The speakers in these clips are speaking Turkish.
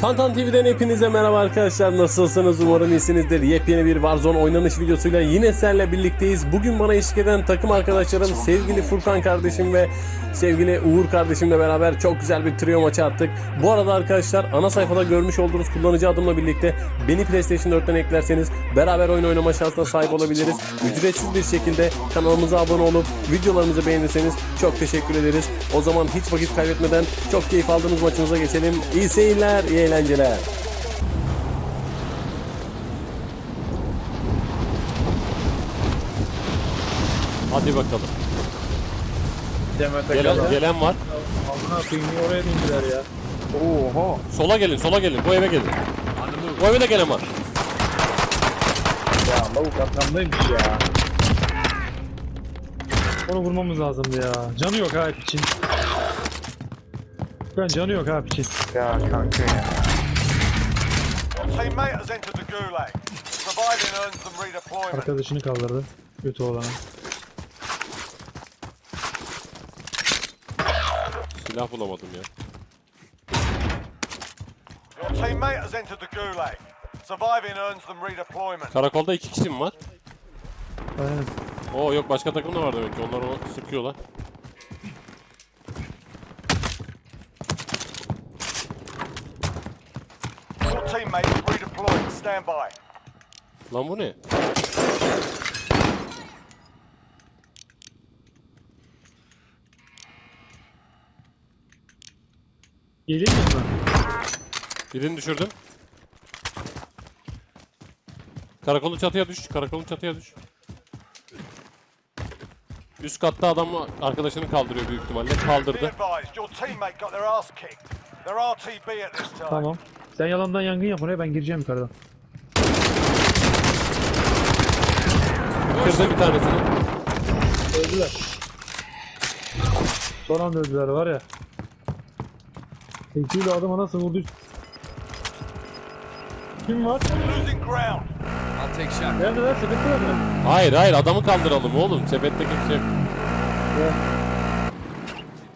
Tantan TV'den hepinize merhaba arkadaşlar. Nasılsınız? Umarım iyisinizdir. Yepyeni bir Warzone oynanış videosuyla yine sizlerle birlikteyiz. Bugün bana eşlik eden takım arkadaşlarım sevgili Furkan kardeşim ve sevgili Uğur kardeşimle beraber çok güzel bir trio maçı attık. Bu arada arkadaşlar ana sayfada görmüş olduğunuz kullanıcı adımla birlikte beni PlayStation 4'ten eklerseniz beraber oyun oynama şansına sahip olabiliriz. Ücretsiz bir şekilde kanalımıza abone olup videolarımızı beğenirseniz çok teşekkür ederiz. O zaman hiç vakit kaybetmeden çok keyif aldığımız maçımıza geçelim. İyi seyirler, iyi eğlenceler. Hadi bakalım. Demet Gelen, gelen var. Amına koyayım niye oraya bindiler ya? Oha. Sola gelin, sola gelin. Bu eve gelin. Bu eve de gelen var. Ya lavuk arkamdaymış ya. Onu vurmamız lazımdı ya. Canı yok ha için. Ben canı yok ha için. Ya kanka ya. Teammate has entered the gulag. Surviving earns them redeployment. Arkadaşını kaldırdı. Kötü olanı. Silah bulamadım ya. Your teammate has entered the gulag. Surviving earns them redeployment. Karakolda iki kişi mi var? Aynen. Oo yok başka takım da var demek ki. Onlar onu sıkıyorlar. Your teammate is redeploying. Stand by. Lan bu ne? Geleyim mi ben? Birini düşürdüm. Karakolun çatıya düş. Karakolun çatıya düş. Üst katta adam arkadaşını kaldırıyor büyük ihtimalle. Be Kaldırdı. advised, your teammate got their ass kicked. They're RTB at this time. Tamam. Sen yalandan yangın yap oraya ben gireceğim yukarıdan. Kırdı bir tanesini. Öldüler. Son anda öldüler var ya. Tekiyle adama nasıl vurdu? Kim var? Losing ground. Neredeler? Sepette mi? Hayır hayır adamı kaldıralım oğlum. Sepette kimse yok.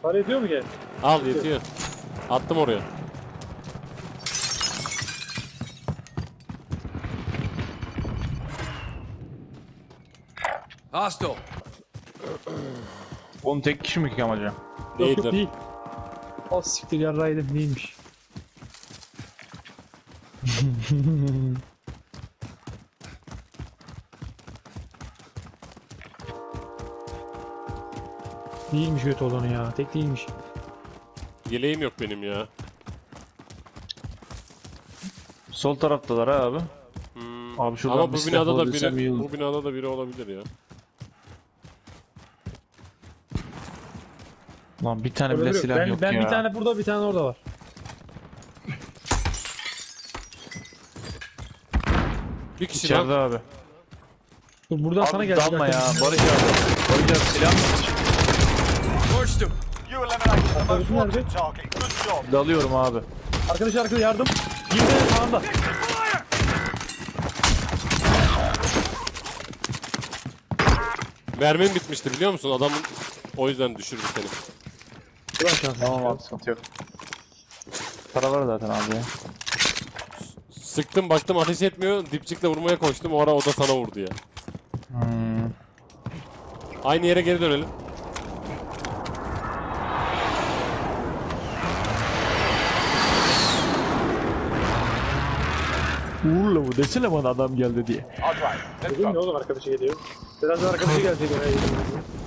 Para ediyor mu ki? Al yetiyor. Attım oraya. Hostile. Oğlum tek kişi mi ki amacı? Yok Değildir. değil. O siktir yarraydım neymiş? Değilmiş kötü olanı ya. Tek değilmiş. Yeleğim yok benim ya. Sol taraftalar ha abi. Hmm. Abi şuradan Ama bir bu silah binada da bulabilsem iyi biri, olur. bu binada da biri olabilir ya. Lan bir tane bile silah ben, yok ben ya. bir tane burada bir tane orada var. Bir kişi İçeride lan. abi. Dur buradan sana Abi geldi. dalma ya Barış abi. Barış abi silah mı? Torched him. You eliminated the most Arkadaşım nerede? wanted target. Good job. Dalıyorum abi. Arkadaş arkada yardım. Girdi sağında. Mermim bitmişti biliyor musun? Adamın o yüzden düşürdü seni. Şanslı. Tamam abi sıkıntı yok. Para var zaten abi ya. Sıktım baktım ateş etmiyor. Dipçikle vurmaya koştum. O ara o da sana vurdu ya. Hmm. Aynı yere geri dönelim. Uğurla bu desene bana adam geldi diye. Dedim ya oğlum arkadaşı geliyor. Biraz da arkadaşı gelseydi.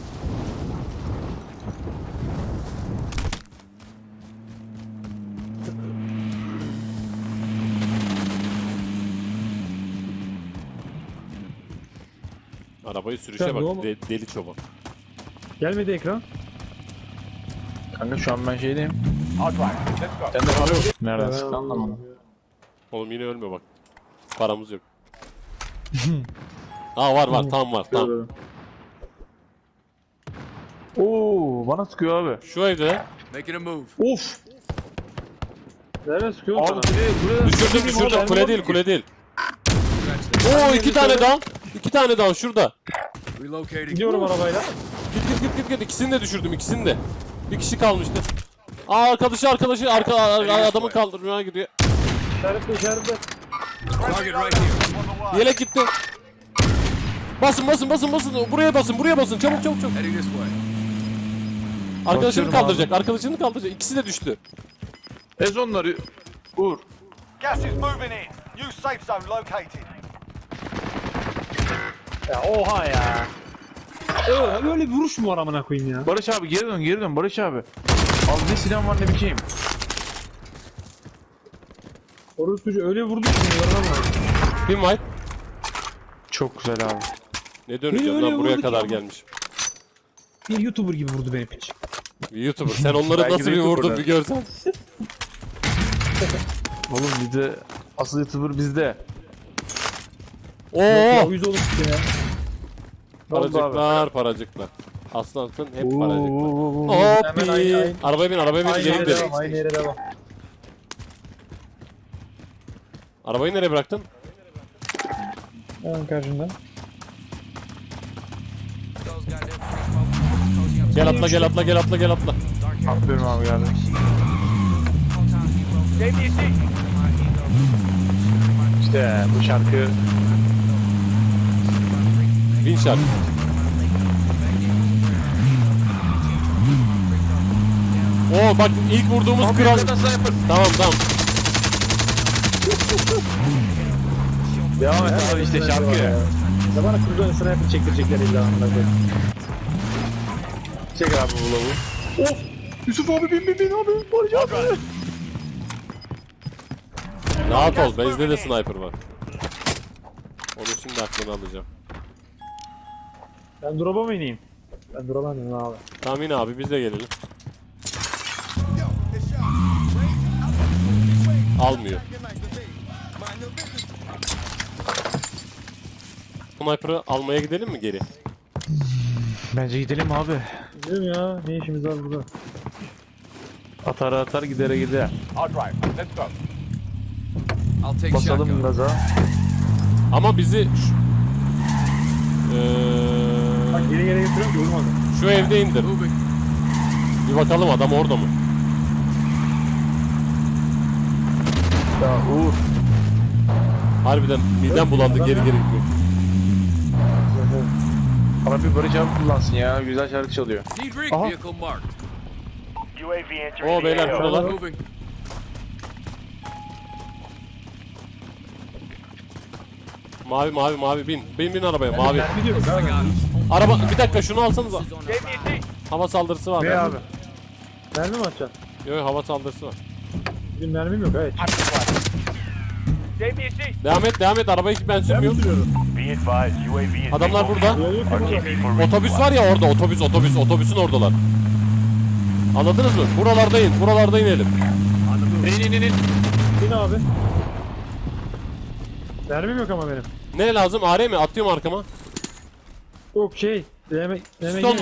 Arabayı sürüşe Sen bak. doğma- de- deli çoban. Gelmedi ekran. Kanka şu an ben şeydeyim. Sen de para yok. Nereden sıkan anlamadım. Oğlum yine ölme bak. Paramız yok. Aa var var tam var tam. Oo bana sıkıyor abi. Şu evde Making a move. Of. Nereden sıkıyor Abi buraya buraya düşürdüm düşürdüm kule değil kule değil. Oo iki tane down. İki tane down şurada. Gidiyorum arabayla. Git git git git git ikisini de düşürdüm ikisini de. Bir kişi kalmıştı. Aa arkadaşı arkadaşı arka, ar- ar- adamı kaldırmaya gidiyor. İşaretle işaretle. Yelek gitti. Basın basın basın basın. Buraya basın buraya basın. Çabuk çabuk çabuk. Arkadaşını kaldıracak. Arkadaşını kaldıracak. İkisi de düştü. Ez onları. Uğur. Gas is moving in. New safe zone located. Ya oha ya. Öyle, öyle bir vuruş mu var amına koyayım ya? Barış abi geri dön geri dön Barış abi. Abi ne silah var ne bir şeyim. Orası çocuğu öyle vurdu ki bak. Kim var? Çok güzel abi. Ne döneceğim öyle lan buraya vurdu ki kadar ama. gelmişim. Bir YouTuber gibi vurdu beni piç. Bir YouTuber. Sen onları Belki nasıl de bir vurdun YouTuber'lar. bir görsen. Oğlum bir de asıl YouTuber bizde. Oo! yüz olup işte ya. Paracıklar, paracıklar. Aslansın hep Oo. paracıklar. Hemen Hoppi. aynı- aynı- Arabaya bin, arabaya bin. Aynı Gelin yere dedim. devam, aynı yere devam. Arabayı nereye bıraktın? Hemen karşında. Gel atla, gel atla, gel atla, gel atla. Aferin abi geldi. İşte bu şarkı Bin şart. Oo bak ilk vurduğumuz kral. Tamam tamam. devam et abi işte şarkı. Ya bana kurban sniper çektirecekler illa amına koyayım. Çek abi bu lavu. Of! Yusuf abi bin bin bin abi. Barış abi. Rahat ol. Bezde de sniper var. Onu şimdi aklına alacağım. Ben drop'a mı ineyim? Ben drop'a ineyim abi. Tamam yine abi biz de gelelim. Almıyor. Sniper'ı almaya gidelim mi geri? Bence gidelim abi. Gidiyorum ya. Ne işimiz var burada? Atar atar gidere gider. I'll take Basalım shotgun. gaza. Ama bizi Eee, geri geri getiriyorum ki vurmadı. şu evde indir. Bir bakalım adam orada mı? Ya Uğur. Harbiden midem bulandı geri geri gidiyor. Abi bir Barış abi kullansın ya. Güzel şarkı çalıyor. Aha. marked. Oo beyler şuralar. Mavi mavi mavi bin. Bin bin arabaya mavi. Mermi Araba bir dakika şunu alsanıza. Hava saldırısı var. Ne abi? Mermi mi atacaksın? Yok hava saldırısı var. Benim mermim yok hayır. Devam et devam et arabayı ben sürmüyorum. Adamlar burada. Otobüs var ya orada otobüs otobüs otobüsün oradalar. Anladınız mı? Buralarda in. Buralarda inelim. İn in in in. Bin abi. Mermim yok ama benim. Ne lazım? AR mi? Atıyorum arkama. Yok şey. Mu?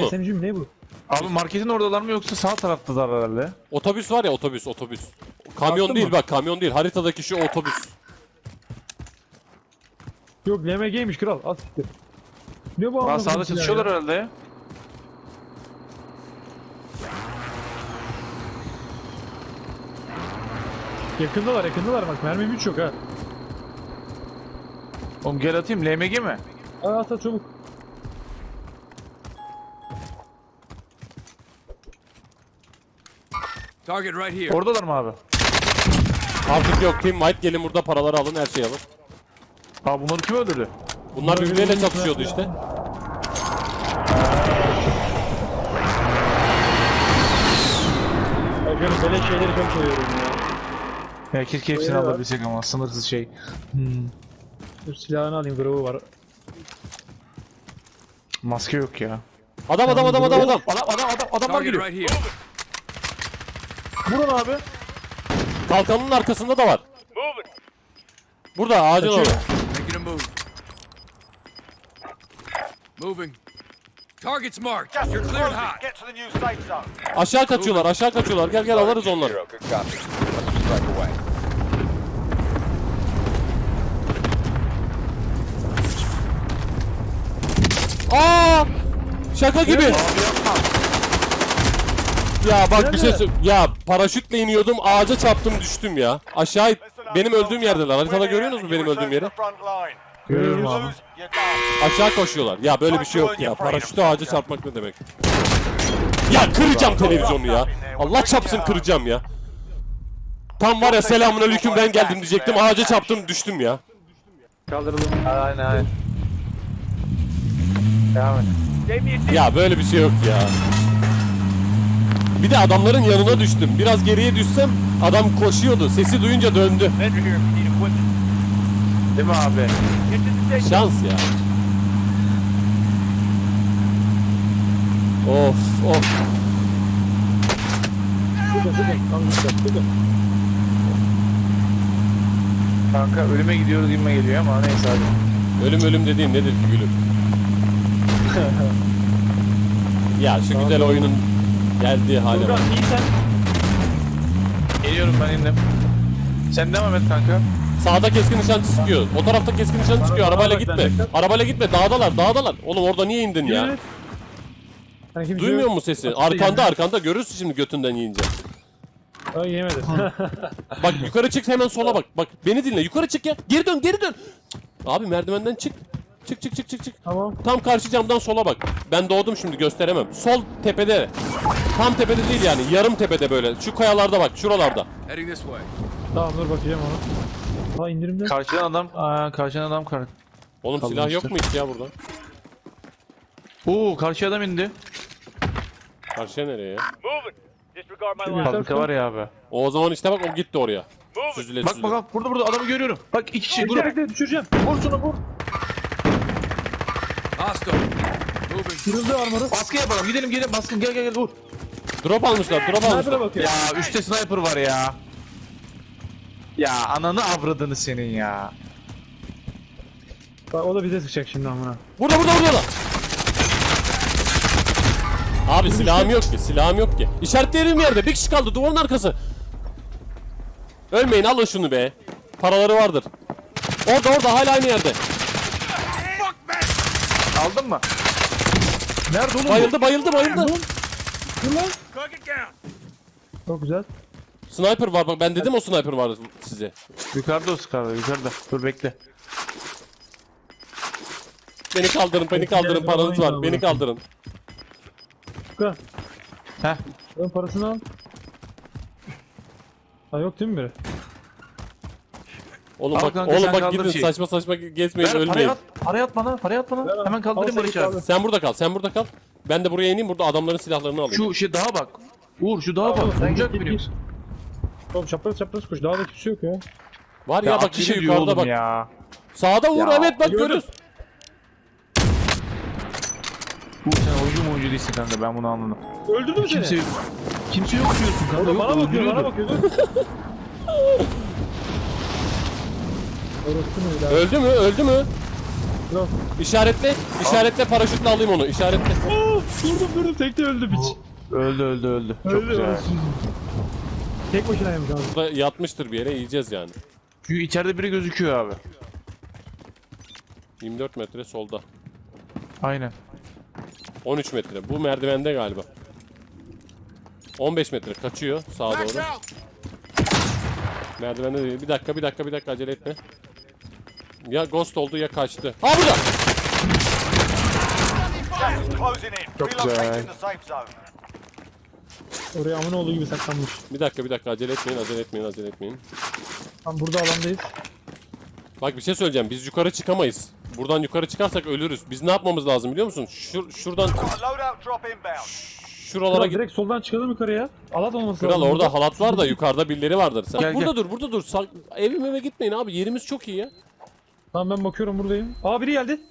SMG mi ne bu? Abi marketin oradalar mı yoksa sağ taraftalar herhalde. Otobüs var ya otobüs otobüs. Kamyon Attın değil mı? bak kamyon değil. Haritadaki şu otobüs. Yok LMG'ymiş kral. Al siktir. Ne bu Aa amına sağda koyayım çatışıyorlar ya? herhalde ya. Yakındalar yakındalar bak mermim hiç yok ha. Oğlum gel atayım LMG mi? Aa at at çabuk. Target right here. Oradalar mı abi? Artık yok Team White gelin burada paraları alın her şeyi alın. Abi bunları kim öldürdü? Bunlar birbirleriyle çatışıyordu işte. Bak böyle şeyleri çok seviyorum ya. Ya keşke hepsini Öyle alabilsek ama sınırsız şey. Dur silahını alayım drop'u var. Maske yok ya. Adam adam adam adam adam. Adam adam adam adamlar Target geliyor. right here. Vurun abi. Kalkanın arkasında da var. Burada ağacın Kaçıyor. orada. Making a move. Moving. Target's marked. You're cleared hot. Get to the new safe zone. Aşağı kaçıyorlar aşağı kaçıyorlar. Gel gel alırız onları. Aa! Şaka gibi. Ya bak bir şey sö- ya paraşütle iniyordum ağaca çarptım düştüm ya. Aşağı benim öldüğüm yerdeler. Haritada görüyorsunuz mu benim öldüğüm yeri? Görüyorum abi. Aşağı koşuyorlar. Ya böyle bir şey yok ya. Paraşütü ağaca çarpmak ne demek? Ya kıracağım televizyonu ya. Allah çapsın kıracağım ya. Tam var ya selamun aleyküm ben geldim diyecektim. Ağaca çarptım düştüm ya. Kaldıralım. Aynen aynen. Devam et. Ya böyle bir şey yok ya. Bir de adamların yanına düştüm. Biraz geriye düşsem adam koşuyordu. Sesi duyunca döndü. Değil mi abi? Şans ya. Of of. Kanka ölüme gidiyoruz gibime geliyor ama neyse hadi. Ölüm ölüm dediğin nedir ki gülüm? ya şu güzel oyunun geldiği hale bak. İyi sen. Geliyorum ben indim. Sen devam et kanka. Sağda keskin nişancı sıkıyor. O tarafta keskin nişancı sıkıyor. Arabayla gitme. Arabayla gitme. Dağdalar, dağdalar. Oğlum orada niye indin ya? Sen kimse Duymuyor musun sesi? Arkanda arkanda görürsün şimdi götünden yiyince. Ay yemedi. Bak yukarı çık hemen sola bak. Bak beni dinle. Yukarı çık ya. Geri dön, geri dön. Abi merdivenden çık. Çık çık çık çık çık. tamam. Tam karşı camdan sola bak. Ben doğdum şimdi gösteremem. Sol tepede. Tam tepede değil yani. Yarım tepede böyle. Şu kayalarda bak. Şuralarda. Heading this way. Tamam dur bakacağım onu. Ha indirimde. Karşıdan adam, aa karşıdan adam kar. Oğlum silah yok mu hiç ya burada? Oo karşı adam indi. Karşıya nereye ya? Fabrika var ya abi. O, zaman işte bak o gitti oraya. Süzüle Bak süzüle. bak bak burada burada adamı görüyorum. Bak iki kişi Bekle grup. bekle düşüreceğim. Vur şunu vur. Hostile. Moving. Kırıldı armoru. Baskı yapalım gidelim gidelim baskın gel gel gel vur. Drop almışlar, drop Sniper'a almışlar. bakıyor. Ya üçte sniper var ya. Ya ananı avradını senin ya. Bak o da bize sıkacak şimdi amına. Burada burada burada. Abi silahım yok ki, silahım yok ki. İşaretlerim yerde, bir kişi kaldı, duvarın arkası. Ölmeyin, alın şunu be. Paraları vardır. Orada orada, hala aynı yerde. Aldın mı? Nerede oğlum Bayıldı, bayıldı, bayıldı. Dur lan. Çok güzel. Sniper var, bak ben dedim o sniper var size. Yukarıda o skarda yukarıda. Dur bekle. Beni kaldırın, beni kaldırın, paranız var, beni kaldırın. Furkan. Heh. Ön parasını al. Ha yok değil mi biri? Oğlum Al bak, kanka, oğlum sen bak kaldır gidin şey. saçma saçma gezmeyin, Ver, parayı ölmeyin. at, parayı at bana, parayı at bana. Ver, Hemen kaldırayım al, Barış sen abi. git Sen burada kal, sen burada kal. Ben de buraya ineyim, burada adamların silahlarını alayım. Şu şey daha bak. Uğur şu daha bak. sen Vuracak git, git. Oğlum çapraz çapraz koş. Daha da kimse yok ya. Var ya, bak ateş şey ediyor yukarıda oğlum bak. Ya. Sağda vur, Ya, evet bak gördüm. görüyoruz. Uğur sen oyuncu mu oyuncu değilsin kanka ben bunu anladım. Öldürdü mü seni? Kimse yok. Kimse yok diyorsun kanka. Oğlum Yok, bana bakıyor, öldürüyordu. bana bakıyor. Dur. Orası? Öldü mü, öldü mü? Yok. İşaretle, işaretle paraşütle alayım onu, işaretle. Aa, durdum durdum tekte öldü piç. Öldü öldü öldü. Çok Öldü güzel. öldü. Tek başına yemiş abi. Burada yatmıştır bir yere, yiyeceğiz yani. Çünkü içeride biri gözüküyor abi. 24 metre solda. Aynen. 13 metre. Bu merdivende galiba. 15 metre kaçıyor sağa doğru. Merdivende değil. Bir dakika, bir dakika, bir dakika acele etme. Ya ghost oldu ya kaçtı. Ha burada. Çok güzel. Oraya amına olduğu gibi saklanmış. Bir dakika, bir dakika acele etmeyin, acele etmeyin, acele etmeyin. Tam burada alandayız. Bak bir şey söyleyeceğim. Biz yukarı çıkamayız. Buradan yukarı çıkarsak ölürüz. Biz ne yapmamız lazım biliyor musun? Şur şuradan A loadout drop inbound. şuralara Kral git. direkt soldan çıkalım yukarıya. Alat olması Kral lazım. orada halat var da yukarıda birileri vardır. Sen Gel, burada gel. dur, burada dur. Sak- evim eve gitmeyin abi. Yerimiz çok iyi ya. Tamam ben bakıyorum buradayım. Aa biri geldi.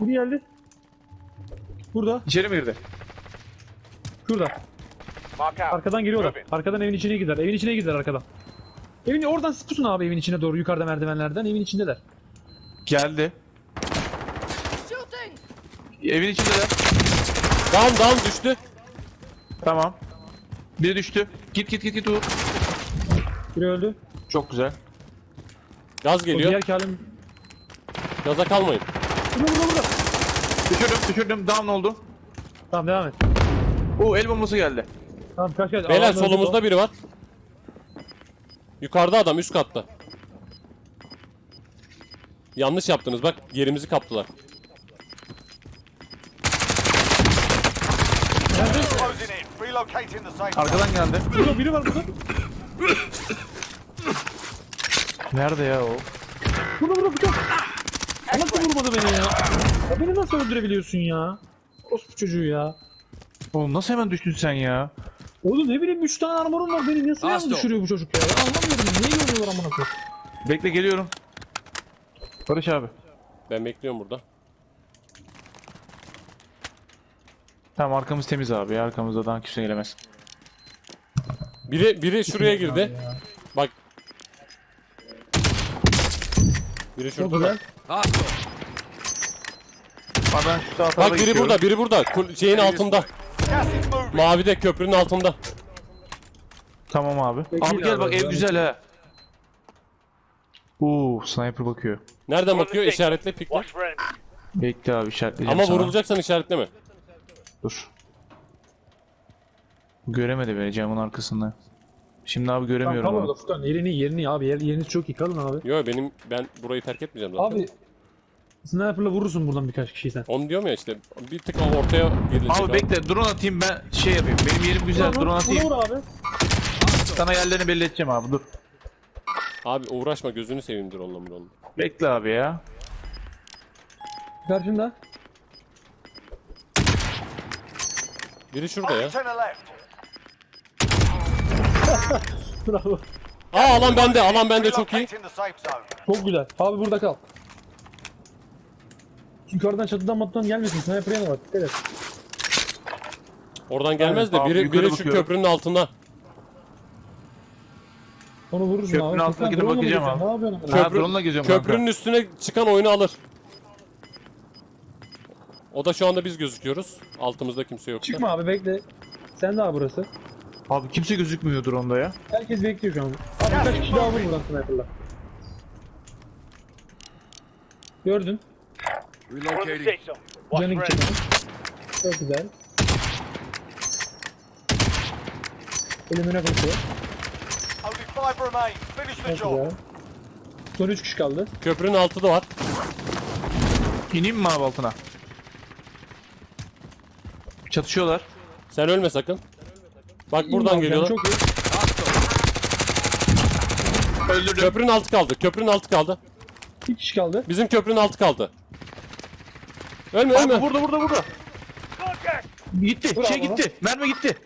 Biri geldi. Burada. İçeri mi girdi? Şurada. Arkadan geliyorlar. Arkadan evin içine gider. Evin içine gider arkadan. Evin oradan pusun abi evin içine doğru yukarıda merdivenlerden evin içindeler. Geldi. Evin içinde de. Down down düştü. Tamam. Biri düştü. Git git git git Uğur. Biri öldü. Çok güzel. Gaz O geliyor. diğer kalim. Gaza kalmayın. Burada burada burada. Düşürdüm düşürdüm. Down oldu. Tamam devam et. Oo el bombası geldi. Tamam kaç kaç. Beyler solumuzda biri var. Yukarıda adam üst katta. Yanlış yaptınız bak yerimizi kaptılar. Closing in. Relocating the safe zone. Arkadan geldi. Burada biri var burada. Nerede ya o? Burada burada burada. Vurmadı beni ya? ya? Beni nasıl öldürebiliyorsun ya? Orospu çocuğu ya. Oğlum nasıl hemen düştün sen ya? Oğlum ne bileyim 3 tane armorum var beni nasıl yalnız Hostile. düşürüyor bu çocuk ya? Ben anlamıyorum niye yoruluyorlar amına koyayım. Bekle geliyorum. Barış abi. Ben bekliyorum burada. Tamam arkamız temiz abi ya. Arkamızdan kimse gelemez. Biri biri şuraya girdi. Bak. Biri şurada. Hostile. Ben şu Bak biri burada, biri burada. Kul- Şeyin altında. Mavide köprünün altında. Tamam abi. Abi gel bak ev güzel ha. Uuu sniper bakıyor. Nereden bakıyor? İşaretle pikle. Bekle abi işaretleyeceğim Ama sana. vurulacaksan işaretleme. Dur. Göremedi beni camın arkasında. Şimdi abi göremiyorum Tamam abi. kalın Furkan yerini yerini abi yer, yeriniz çok iyi kalın abi. Yo benim ben burayı terk etmeyeceğim zaten. Abi sniper'la vurursun buradan birkaç kişiyi sen. Onu diyorum ya işte bir tık ortaya girilecek. Abi bekle drone atayım ben şey yapayım. Benim yerim güzel drone atayım. Vur abi. Sana yerlerini belli edeceğim abi dur. Abi uğraşma gözünü seveyim dur onunla onunla. Bekle abi ya. Karşında. Biri şurada ya. Bravo. Aa alan bende, alan bende çok iyi. Çok güzel. Abi burada kal. Yukarıdan çatıdan mattan gelmesin. Sniper yanı var. Dikkat et. Oradan gelmez de Abi, biri yukarı biri şu bakıyorum. köprünün altında. Onu vurursun Köprünün abi. altına gidip drone'la mı bakacağım geçiyorsun? abi. Ne yapıyorsun? Ha, Köprü- drone'la geziyorum Köprünün kanka. üstüne çıkan oyunu alır. O da şu anda biz gözüküyoruz. Altımızda kimse yok. Çıkma abi bekle. Sen daha burası. Abi kimse gözükmüyor drone'da ya. Herkes bekliyor şu an. Abi birkaç kişi daha vur buradan sniper'la. Gördün. Relocating. Canı gidecek. Çok güzel. Elimine koşuyor. Only five remain. Finish the Çok job. güzel. Son 3 kişi kaldı. Köprünün altı da var. İneyim mi abi altına? Çatışıyorlar. Sen ölme sakın. Bak buradan geliyorlar. Çok iyi. Öldürdüm. Köprünün altı kaldı. Köprünün altı kaldı. Bir kişi kaldı. Bizim köprünün altı kaldı. Ölme Abi ölme. burada burada burada. Gitti. Bravo. Şey gitti. Mermi gitti.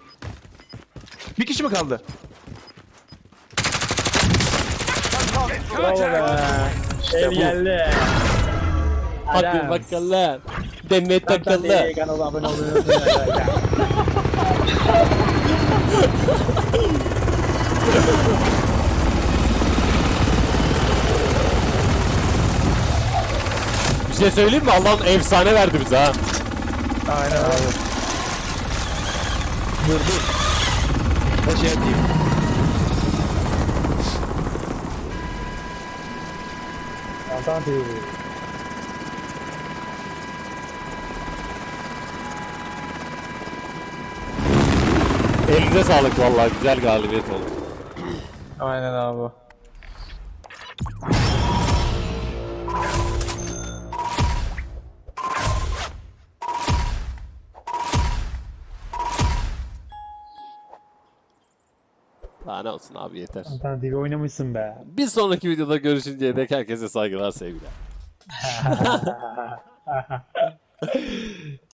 Bir kişi mi kaldı? Bravo be. Ev geldi. Hadi bakalım. Demet bakalım. kanala abone olmayı unutmayın. şey söyleyeyim mi? Allah'ın efsane verdi bize ha. Aynen abi. Dur dur. Ben şey yapayım. Tamam TV. Elinize sağlık vallahi güzel galibiyet oldu. Aynen abi. Daha ne olsun abi yeter. Tamam TV oynamışsın be. Bir sonraki videoda görüşünceye dek herkese saygılar sevgiler.